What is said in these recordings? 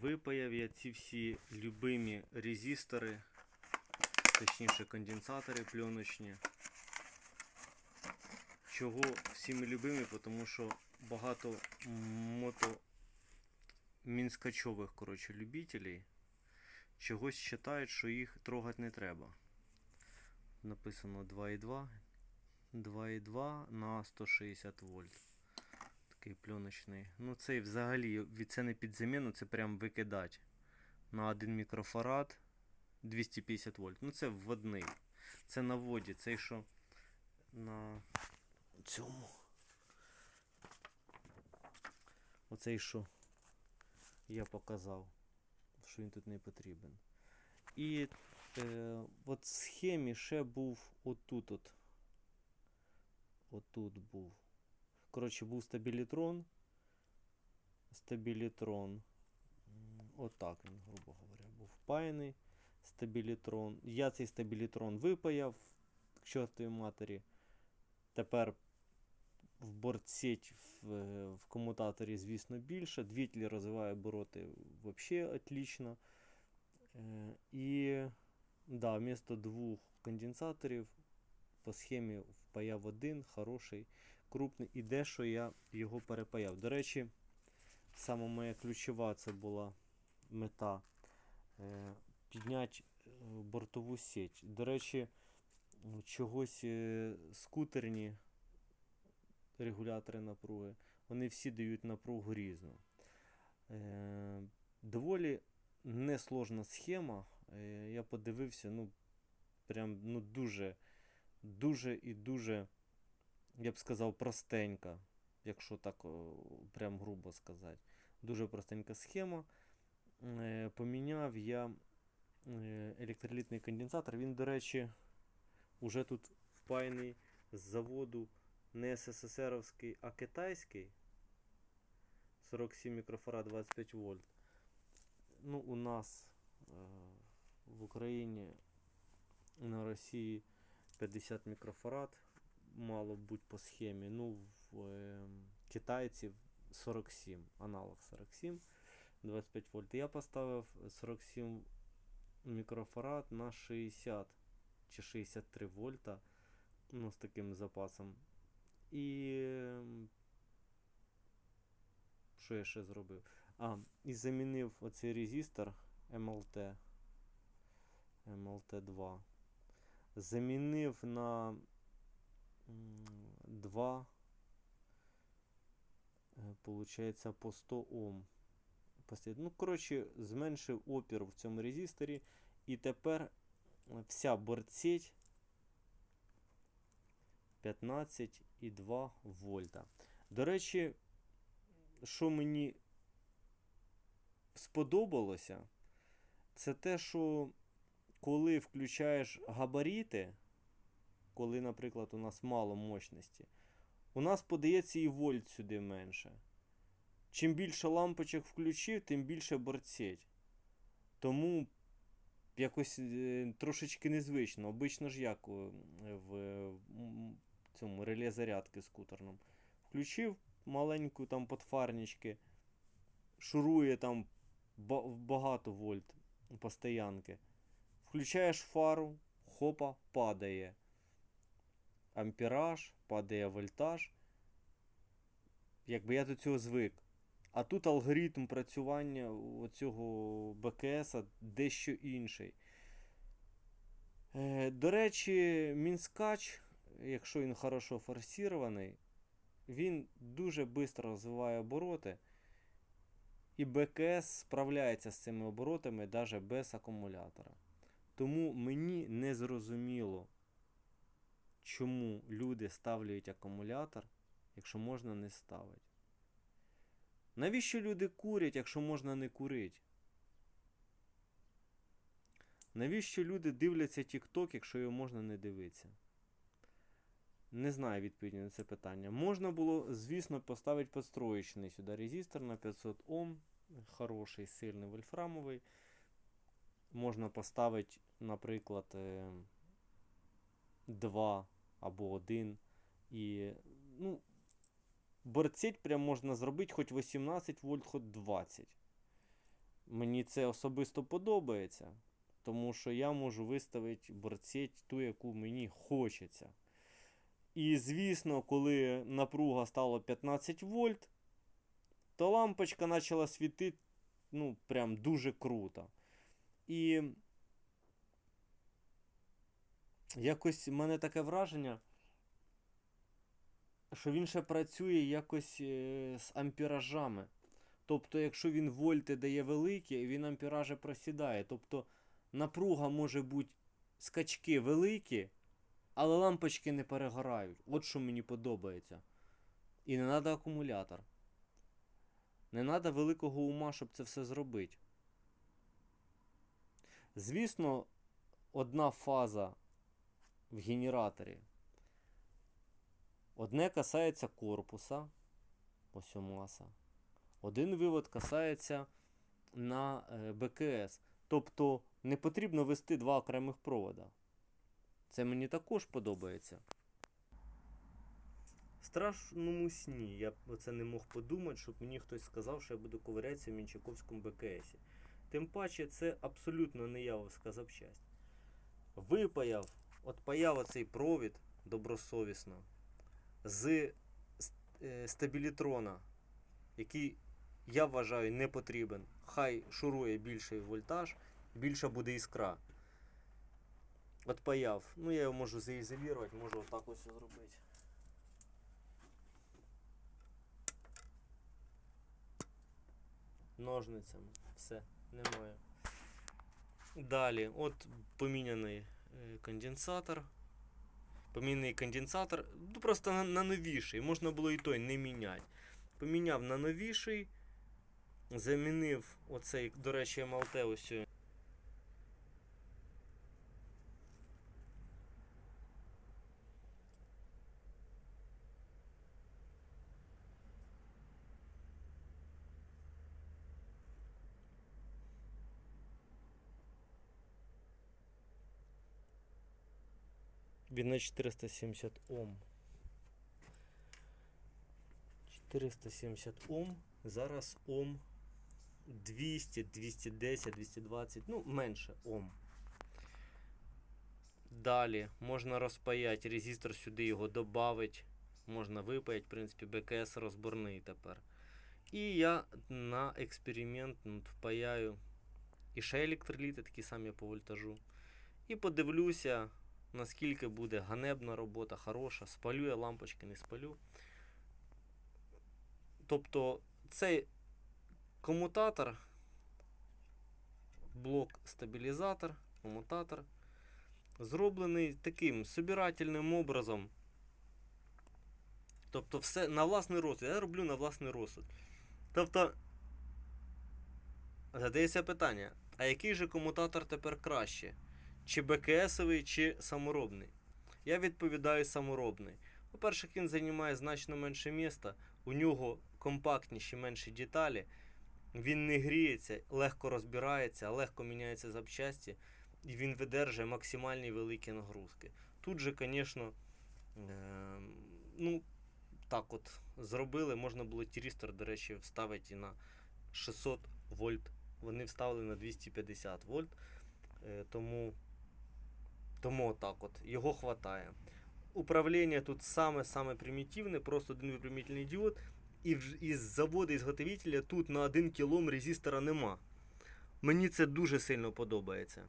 Випаяв я ці всі любимі резистори, точніше конденсатори пленочні. Чого всіми любимі? Тому що багато мото мінскачових коротше, любителей чогось вважають, що їх трогати не треба. Написано 2,2. 2,2 на 160 вольт. Такий пленочний. Ну цей взагалі це не під заміну, це прям викидати. На 1 мікрофарад 250 вольт. Ну це вводний. Це на воді. Цей що на цьому. Оцей що я показав, що він тут не потрібен. І е, от в схемі ще був отут от. Отут був. Коротше, був стабілітрон. Стабілітрон. Отак він, грубо говоря, був впаяний. Стабілітрон. Я цей стабілітрон випаяв к чортовій матері. Тепер в бортсеть в, в комутаторі, звісно, більше. Двітлі розвиває обороти взагалі отлично. Е, І да, вмісто двох конденсаторів по схемі впаяв один хороший, крупний, і дещо я його перепаяв. До речі, саме моя ключова це була мета е, підняти е, бортову сеть. До речі, чогось е, скутерні регулятори напруги, вони всі дають напругу різну. Доволі несложна схема. Я подивився, ну, прям ну, дуже, дуже і дуже, я б сказав, простенька, якщо так прям грубо сказати. Дуже простенька схема. Е, поміняв я е, електролітний конденсатор. Він, до речі, уже тут впаяний з заводу не СССРовський, а китайський. 47 мікрофарад 25 вольт. Ну, у нас е, в Україні на Росії 50 мікрофарад мало бути по схемі. Ну, в е, китайців 47, аналог 47, 25 вольт. Я поставив 47 мікрофарад на 60 чи 63 вольта. Ну, з таким запасом. І. ем, Що я ще зробив? А, і замінив оцей резистор MLT. MLT2. Замінив на 2. е, Получається по 100 Ом. Ну, коротше, зменшив опір в цьому резисторі. І тепер е, вся бортсеть 15,2 вольта. До речі, що мені сподобалося, це те, що коли включаєш габаріти, коли, наприклад, у нас мало мощності, у нас подається і вольт сюди менше. Чим більше лампочок включив, тим більше бортсеть. Тому якось е, трошечки незвично. Обично ж як в цьому реле зарядки скутерному. Включив маленьку там подфарнички, шурує там багато вольт постоянки. Включаєш фару, хопа, падає. Ампераж, падає вольтаж. Якби я до цього звик. А тут алгоритм працювання оцього БКС дещо інший. Е, до речі, Мінскач, якщо він хорошо форсірований, він дуже швидко розвиває обороти. І БКС справляється з цими оборотами навіть без акумулятора. Тому мені не зрозуміло, чому люди ставлять акумулятор, якщо можна не ставити. Навіщо люди курять, якщо можна не курити? Навіщо люди дивляться TikTok, якщо його можна не дивитися? Не знаю відповіді на це питання. Можна було, звісно, поставити підстроєчний сюди резистор на 500 Ом. Хороший, сильний вольфрамовий. Можна поставити, наприклад, 2 або 1. І, ну, борцеть прям можна зробити хоч 18 вольт, хоч 20. Мені це особисто подобається, тому що я можу виставити борцеть ту, яку мені хочеться. І звісно, коли напруга стала 15 вольт, то лампочка почала світити ну, прям дуже круто. І якось в мене таке враження, що він ще працює якось е, з ампіражами. Тобто, якщо він вольти дає великі, він ампіражі просідає. Тобто напруга може бути скачки великі, але лампочки не перегорають. От що мені подобається. І не треба акумулятор. Не треба великого ума, щоб це все зробити. Звісно, одна фаза в генераторі. Одне касається корпуса. Ось маса. Один вивод касається на е, БКС. Тобто не потрібно вести два окремих провода. Це мені також подобається. В страшному сні я оце не мог подумати, щоб мені хтось сказав, що я буду ковирятися в Мінчаковському БКСі. Тим паче, це абсолютно не явовська запчасть. Випаяв, от паяв оцей провід добросовісно з е, стабілітрона, який я вважаю не потрібен. Хай шурує більший вольтаж, більша буде іскра. От паяв. Ну я його можу заізолювати, можу отак ось зробити. Ножницями. Все, немає. Далі, от поміняний конденсатор. Помінний конденсатор. Ну просто на, на новіший. Можна було і той не міняти. Поміняв на новіший. Замінив оцей, до речі, МЛТ ось. Він на 470 Ом. 470 Ом. Зараз Ом 200, 210, 220, ну менше Ом. Далі можна розпаяти резистор сюди його додати. Можна випаяти, в принципі, БКС розборний тепер. І я на експеримент впаяю і ще електроліти, такі самі по вольтажу. І подивлюся, наскільки буде ганебна робота, хороша, спалю я лампочки, не спалю. Тобто цей комутатор, блок стабілізатор, комутатор, зроблений таким собирательним образом. Тобто все на власний розсуд. Я роблю на власний розсуд. Тобто, задається питання, а який же комутатор тепер краще? Чи БКСовий, чи саморобний? Я відповідаю саморобний. По-перше, він займає значно менше міста, у нього компактніші менші деталі, він не гріється, легко розбирається, легко міняється запчасті, і він видержує максимальні великі нагрузки. Тут же, звісно, е, ну, так от зробили, можна було тірістор, до речі, вставити на 600 вольт. Вони вставили на 250 вольт. Е, тому, тому отак от, його хватає. Управління тут саме-саме примітивне, просто один випрямительний діод. І із заводу ізготовителя тут на 1 кілом резистора нема. Мені це дуже сильно подобається.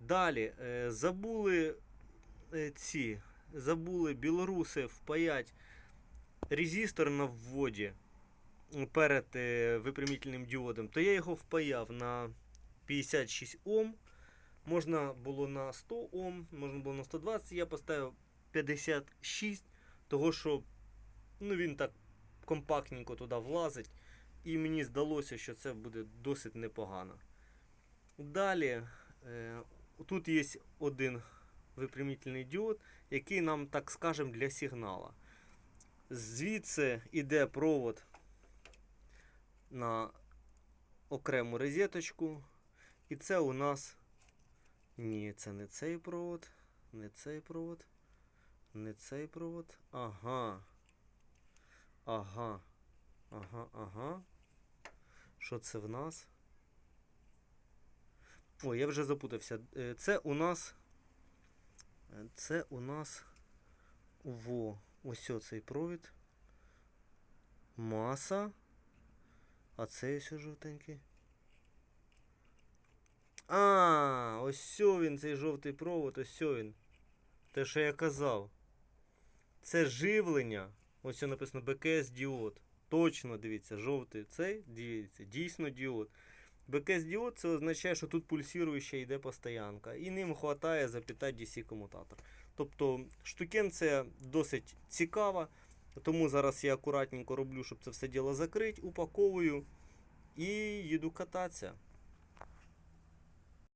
Далі, е, забули е, ці, забули білоруси впаять резистор на вводі перед е, випрямительним діодом, то я його впаяв на 56 Ом. Можна було на 100 Ом, можна було на 120, я поставив 56, того що ну, він так компактненько туди влазить. І мені здалося, що це буде досить непогано. Далі, е, тут є один випрямительний діод, який нам, так скажемо, для сигнала. Звідси йде провод на окрему розеточку. І це у нас. Ні, це не цей провод, не цей провод, не цей провод. Ага. Ага. Ага, ага. Що це в нас? Ой, я вже запутався. Е, Це у нас. е, Це у нас. Во. Ось цей провід. Маса. А цей ось жовтенький. А, ось він, цей жовтий провод, ось він. Те, що я казав. Це живлення. Ось що написано БКС діод. Точно дивіться, жовтий цей, дивіться, дійсно діод. БКС діод це означає, що тут пульсіруюча йде постоянка. І ним вистачає запитати DC комутатор. Тобто штукенція досить цікава. Тому зараз я акуратненько роблю, щоб це все діло закрити, упаковую і їду кататися.